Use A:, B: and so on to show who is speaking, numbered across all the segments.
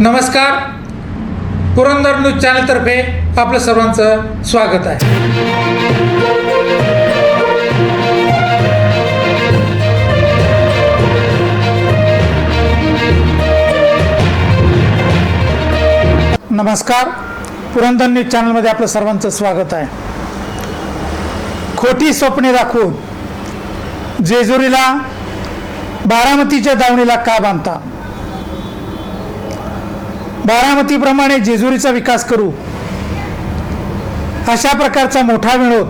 A: नमस्कार. पुरंदर न्यूज चॅनलतर्फे आपलं सर्वांचं स्वागत आहे. नमस्कार. पुरंदर न्यूज चॅनलमध्ये आपलं सर्वांचं स्वागत आहे. खोटी स्वप्ने दाखवून जेजुरीला बारामतीच्या दावणीला का बांधता? बारामतीप्रमाणे जेजुरीचा विकास करू अशा प्रकारचा मोठा विनोद.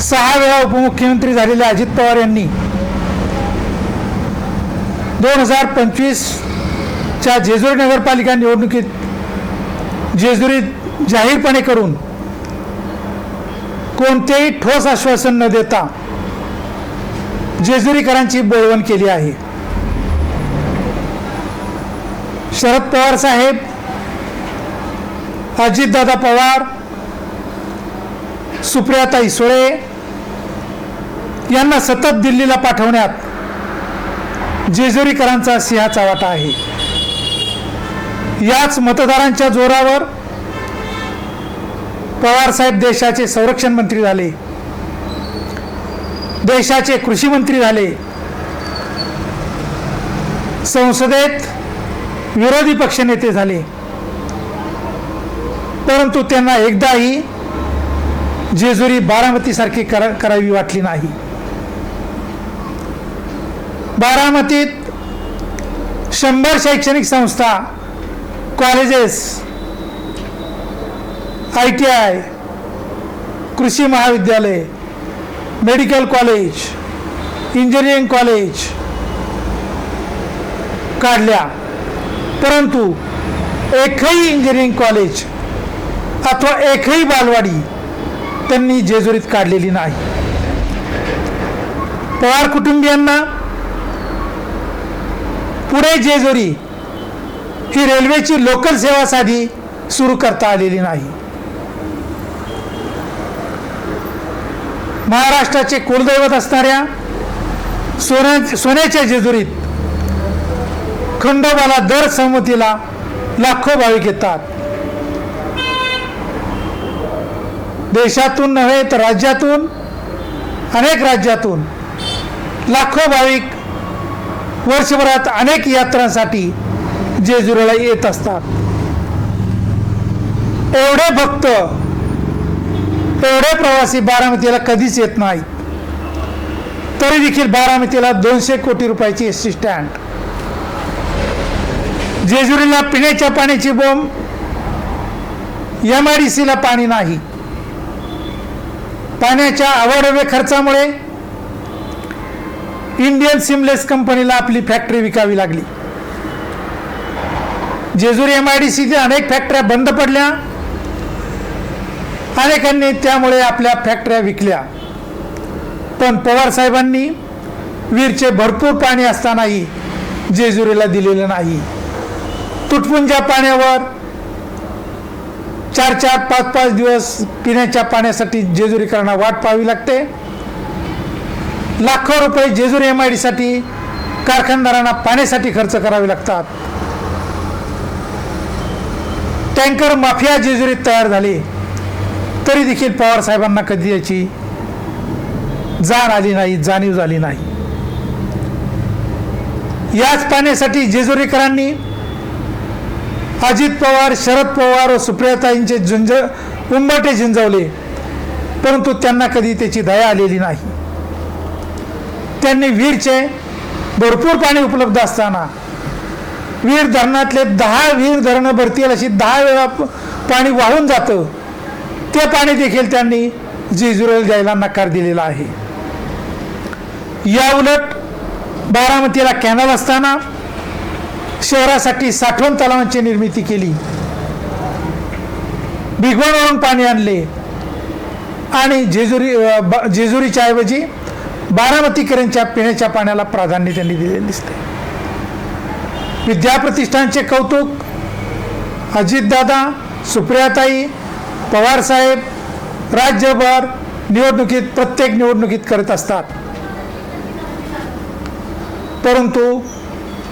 A: सहा वेळा उपमुख्यमंत्री झालेले अजित पवार यांनी दोन हजार पंचवीसच्या जेजुरी नगरपालिका निवडणुकीत जेजुरीत जाहीरपणे करून कोणतेही ठोस आश्वासन न देता जेजुरीकरांची बोळवण केली आहे. शरद पवार साहेब अजितदादा पवार सुप्रियाताई सुळे यांना सतत दिल्लीला पाठवण्यात जेजुरीकरांचा सिंहाचा वाटा आहे. याच मतदारांच्या जोरावर पवार साहेब देशाचे संरक्षण मंत्री झाले. देशाचे कृषी मंत्री झाले. संसदेत विरोधी पक्षनेते झाले. परंतु त्यांना एकदाही जेजुरी बारामतीसारखी करा करावी वाटली नाही. बारामतीत शंभर शैक्षणिक संस्था कॉलेजेस आय टी आय कृषी महाविद्यालय मेडिकल कॉलेज इंजिनिअरिंग कॉलेज काढल्या. परंतु एकही इंजिनिअरिंग कॉलेज अथवा एकही बालवाडी त्यांनी जेजुरीत काढलेली नाही. पवार कुटुंबियांना पुढे जेजुरी ही रेल्वेची लोकल सेवा साधी सुरू करता आलेली नाही. महाराष्ट्राचे कुलदैवत असणाऱ्या सोन्या सोन्याच्या जेजुरीत खंडोबाला दर संमतीला लाखो भाविक येतात. देशातून नव्हे तर राज्यातून अनेक राज्यातून लाखो भाविक वर्षभरात अनेक यात्रांसाठी जेजुरीला येत असतात. एवढे भक्त एवढे प्रवासी बारामतीला कधीच येत नाहीत. तरी देखील बारामतीला दोनशे कोटी रुपयाची एस टी स्टँड. जेजुरीला पिण्याच्या पाण्याची बोंब एम आय डी सीला पाणी नाही. पाण्याच्या अवाढव्य खर्चामुळे इंडियन सिमलेस कंपनीला आपली फॅक्टरी विकावी लागली. जेजुरी एम आय डी सीचे अनेक फॅक्टऱ्या बंद पडल्या. अनेकांनी त्यामुळे आपल्या फॅक्टऱ्या विकल्या. पण पवार साहेबांनी वीरचे भरपूर पाणी असतानाही जेजुरीला दिलेलं नाही. तुटपुंच्या पाण्यावर चार चार पाच पाच दिवस पिण्याच्या पाण्यासाठी जेजुरीकरांना वाट पाहावी लागते. लाखो रुपये जेजुरी एम आय डीसाठी कारखानदारांना पाण्यासाठी खर्च करावे लागतात. टँकर माफिया जेजुरीत तयार झाले. तरी देखील पवार साहेबांना कधी याची जाण आली नाही जाणीव झाली नाही. याच पाण्यासाठी जेजुरीकरांनी अजित पवार शरद पवार व सुप्रियाताईंचे झुंज उंबाटे झिंजवले. परंतु त्यांना कधी त्याची दया आलेली नाही. त्यांनी वीरचे भरपूर पाणी उपलब्ध असताना वीर धरणातले दहा वीर धरणं भरतील अशी दहा वेळा पाणी वाहून जातं. ते पाणी देखील त्यांनी जेजुरीला द्यायला नकार दिलेला आहे. या उलट बारामतीला कॅनल असताना शहरासाठी साठवण तलावांची निर्मिती केली. भिगवणवरून पाणी आणले. आणि जेजुरी जेजुरीच्या ऐवजी बारामतीकरांच्या पिण्याच्या पाण्याला प्राधान्य त्यांनी दिलेले दिसते. विद्याप्रतिष्ठानचे कौतुक अजितदादा सुप्रियाताई पवारसाहेब राज्यभर निवडणुकीत प्रत्येक निवडणुकीत करत असतात. परंतु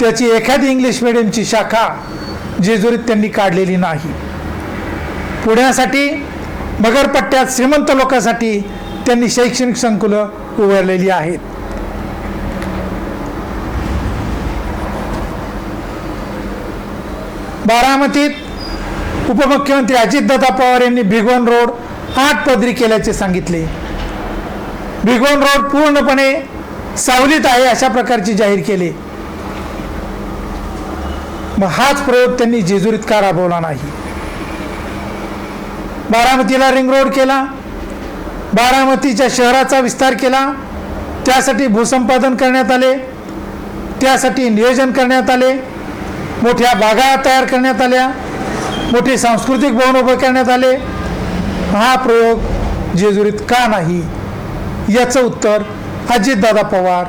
A: त्याची एखादी इंग्लिश मिडियमची शाखा जेजुरीत त्यांनी काढलेली नाही. पुण्यासाठी मगरपट्ट्यात श्रीमंत लोकांसाठी त्यांनी शैक्षणिक संकुलं उभारलेली आहेत. बारामतीत उपमुख्यमंत्री अजितदादा पवार यांनी भिगवण रोड आठ पदरी केल्याचे सांगितले. भिगवण रोड पूर्णपणे सावलीत आहे अशा प्रकारची जाहीर केले. मग हाच प्रयोग त्यांनी जेजुरीत का राबवला नाही? बारामतीला रिंग रोड केला. बारामतीच्या शहराचा विस्तार केला. त्यासाठी भूसंपादन करण्यात आले. त्यासाठी नियोजन करण्यात आले. मोठ्या बागा तयार करण्यात आल्या. मोठे सांस्कृतिक भवन उभे करण्यात आले. हा प्रयोग जेजुरीत का नाही? याचं उत्तर अजितदादा पवार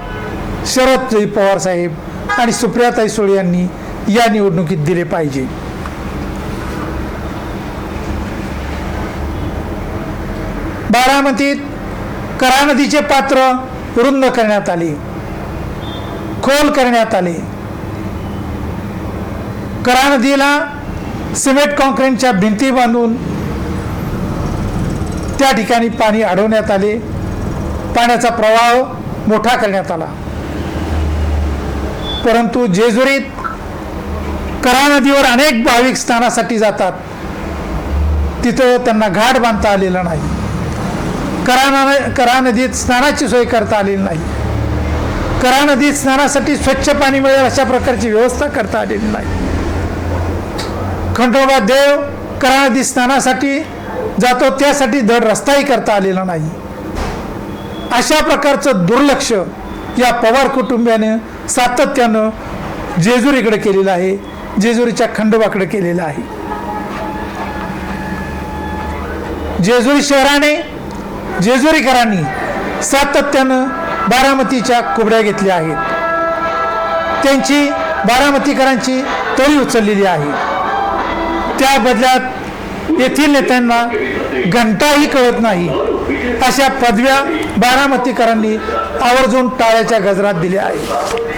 A: शरद पवार साहेब आणि सुप्रियाताई सुळे यांनी या निवडणुकीत दिले पाहिजे. बारामतीत करा नदीचे पात्र रुंद करण्यात आले. खोल करण्यात आले. करा नदीला सिमेंट कॉन्क्रीटच्या भिंती बांधून त्या ठिकाणी पाणी अडवण्यात आले. पाण्याचा प्रवाह मोठा करण्यात आला. परंतु जेजुरीत करा नदीवर अनेक भाविक स्नानासाठी जातात. तिथं त्यांना घाट बांधता आलेला नाही. करा करा नदीत स्नानाची सोय करता आलेली नाही. करा नदीत स्नानासाठी स्वच्छ पाणी मिळेल अशा प्रकारची व्यवस्था करता आलेली नाही. खंडोबा देव करा नदी स्नानासाठी जातो त्यासाठी धड रस्ताही करता आलेला नाही. अशा प्रकारचं दुर्लक्ष या पवार कुटुंबियानं सातत्यानं जेजुरीकडे केलेलं आहे. जेजुरीच्या खंडोबाकडे केलेलं आहे. जेजुरी शहराने जेजुरीकरांनी सातत्यानं बारामतीच्या कुबड्या घेतल्या आहेत. त्यांची बारामतीकरांची तळी उचललेली आहे. त्या बदल्यात येथील नेत्यांना घंटाही कळत नाही. अशा पदव्या बारामतीकरांनी आवर्जून टाळ्याच्या गजरात दिल्या आहेत.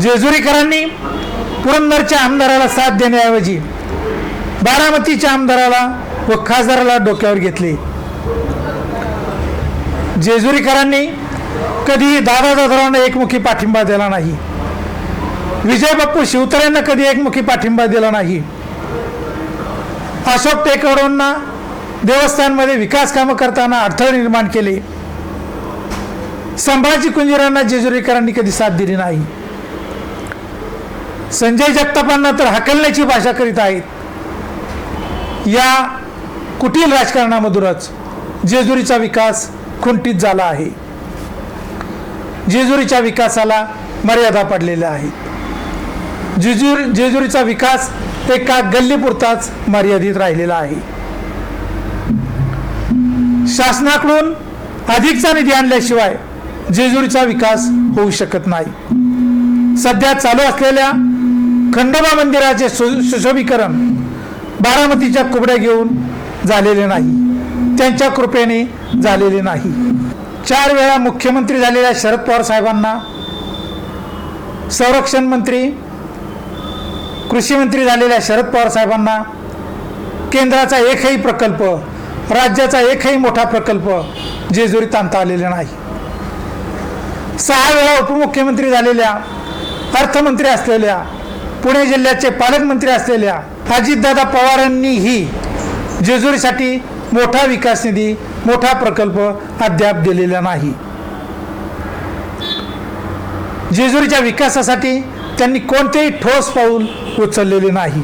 A: जेजुरीकरांनी पुरंदरच्या आमदाराला साथ देण्याऐवजी बारामतीच्या आमदाराला व खासदाराला डोक्यावर घेतले. जेजुरीकरांनी कधीही दादा दादारांना एकमुखी पाठिंबा दिला नाही. विजय बाप्पू शिवतऱ्यांना कधी एकमुखी पाठिंबा दिला नाही. अशोक टेकवडेंना देवस्थानमध्ये विकास कामं करताना अडथळे निर्माण केले. संभाजी कुंजीरांना जेजुरीकरांनी कधी साथ दिली नाही. संजय जगतापांना तर हकलण्याची भाषा करीत आहेत. या कुटील राजकारणामधूनच जेजुरीचा विकास खुंटीत झाला आहे. जेजुरीच्या विकासाला मर्यादा पडलेल्या आहेत. जेजूर जेजुरीचा विकास एका गल्लीपुरताच मर्यादित राहिलेला आहे. शासनाकडून अधिकचा निधी आणल्याशिवाय जेजुरीचा विकास होऊ शकत नाही. सध्या चालू असलेल्या खंडोबा मंदिराचे सु सुशोभीकरण बारामतीच्या कुबड्या घेऊन झालेले नाही. त्यांच्या कृपेने झालेले नाही. चार वेळा मुख्यमंत्री झालेल्या शरद पवार साहेबांना संरक्षण मंत्री कृषी मंत्री झालेल्या शरद पवार साहेबांना केंद्राचा एकही प्रकल्प राज्याचा एकही मोठा प्रकल्प जेजुरीत आणता आलेला नाही. सहा वेळा उपमुख्यमंत्री झालेल्या अर्थमंत्री असलेल्या पुणे जिल्ह्याचे पालकमंत्री असलेल्या अजितदादा पवारांनीही जेजुरीसाठी मोठा विकास निधी मोठा प्रकल्प अद्याप दिलेला नाही. जेजुरीच्या विकासासाठी त्यांनी कोणतेही ठोस पाऊल उचललेले नाही.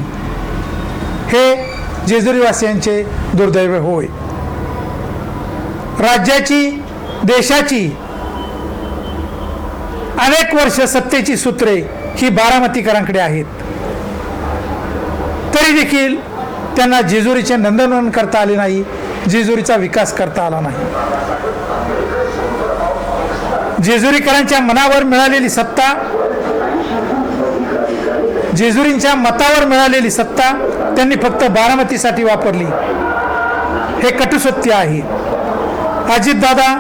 A: हे जेजुरीवासियांचे दुर्दैव होय. राज्याची देशाची अनेक वर्ष सत्तेची सूत्रे ही बारामतीकरांकडे आहेत. तरी देखील त्यांना जेजुरीचे नंदनवन करता आले नाही जेजुरीचा विकास करता आला नाही. जेजुरीकरांच्या मनावर मिळालेली सत्ता जेजुरींच्या मतावर मिळालेली सत्ता त्यांनी फक्त बारामतीसाठी वापरली. हे कटुसत्य आहे. अजितदादा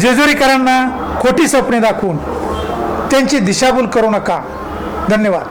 A: जेजुरीकरांना खोटी स्वप्ने दाखवून त्यांची दिशाभूल करू नका. धन्यवाद.